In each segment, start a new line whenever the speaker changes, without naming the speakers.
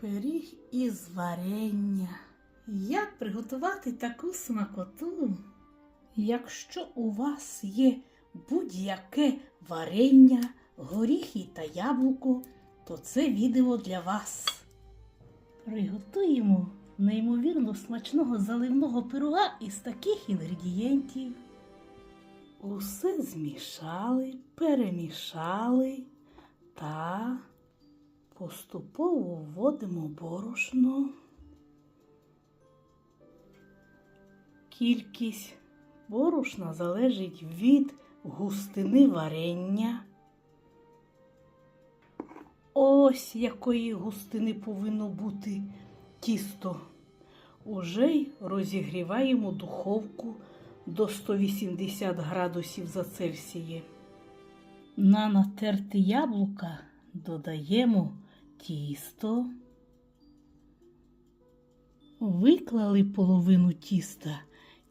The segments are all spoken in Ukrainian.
Пиріг із варення. Як приготувати таку смакоту? Якщо у вас є будь-яке варення, горіхи та яблуко, то це відео для вас. Приготуємо неймовірно смачного заливного пирога із таких інгредієнтів. Усе змішали, перемішали та поступово вводимо борошно. Кількість борошна залежить від густини варення. Ось якої густини повинно бути тісто. Уже й розігріваємо духовку до 180 градусів за Цельсієм. На натерти яблука додаємо тісто. Виклали половину тіста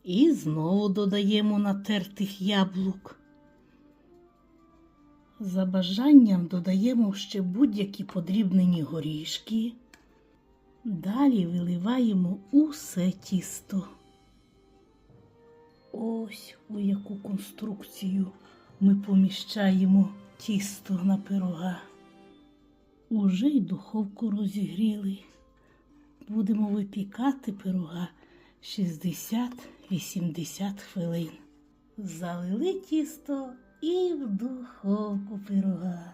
і знову додаємо натертих яблук. За бажанням додаємо ще будь-які подрібнені горішки. Далі виливаємо усе тісто. Ось у яку конструкцію ми поміщаємо тісто на пирога. Уже й духовку розігріли. Будемо випікати пирога 60-80 хвилин. Залили тісто і в духовку пирога.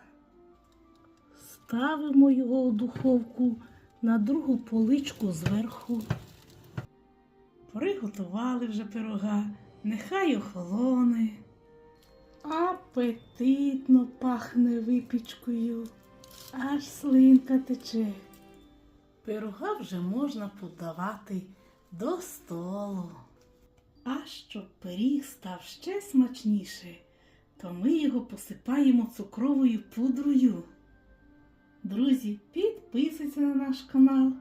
Ставимо його в духовку на другу поличку зверху. Приготували вже пирога, нехай охолоне. Апетитно пахне випічкою, аж слинка тече. Пирога вже можна подавати до столу. А щоб пиріг став ще смачніше, то ми його посипаємо цукровою пудрою. Друзі, підписуйтесь на наш канал.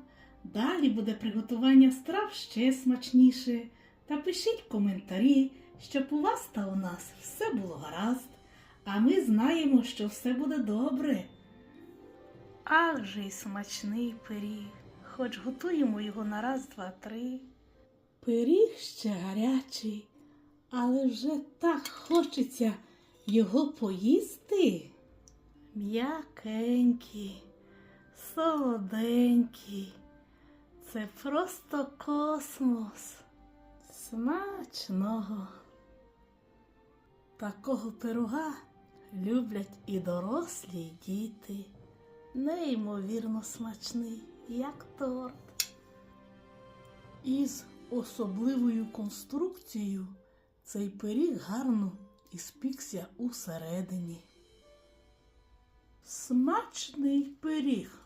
Далі буде приготування страв ще смачніше. Та пишіть коментарі, щоб у вас та у нас все було гаразд, а ми знаємо, що все буде добре. Ах же й смачний пиріг, хоч готуємо його на раз, два, три. Пиріг ще гарячий, але вже так хочеться його поїсти. М'якенький, солоденький. Це просто космос. Смачного. Такого пирога люблять і дорослі, і діти. Неймовірно смачний, як торт. Із особливою конструкцією цей пиріг гарно іспікся усередині. Смачний пиріг.